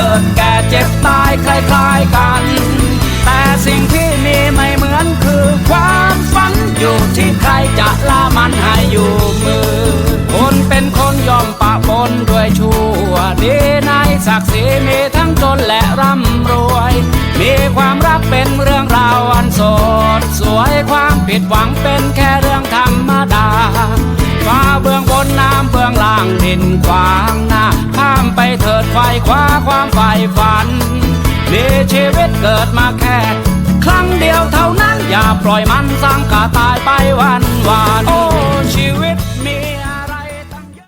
กิดแก่เจ็บตายคล้ายๆกัน แต่สิ่งที่มีไม่เหมือนคือความฝันอยู่ที่ใครจะล่ามันให้อยู่มือ คนเป็นคนยอมปะปนด้วยชั่วดีในศักดิ์ศรีมีทั้งจนและร่ำรวย มีความรักเป็นเรื่องราวอันสดสวยความผิดหวังเป็นแค่เรื่องธรรมดาฟ้าเบื้องบนน้ำเบื้องล่างดินขวางหน้าข้าม เถิดไฟคว้าความฝ่ายฝัน มีชีวิตเกิดมาแค่ ครั้งเดียวเท่านั้นอย่าปล่อยมันสร้างกาตายไปวันวานโ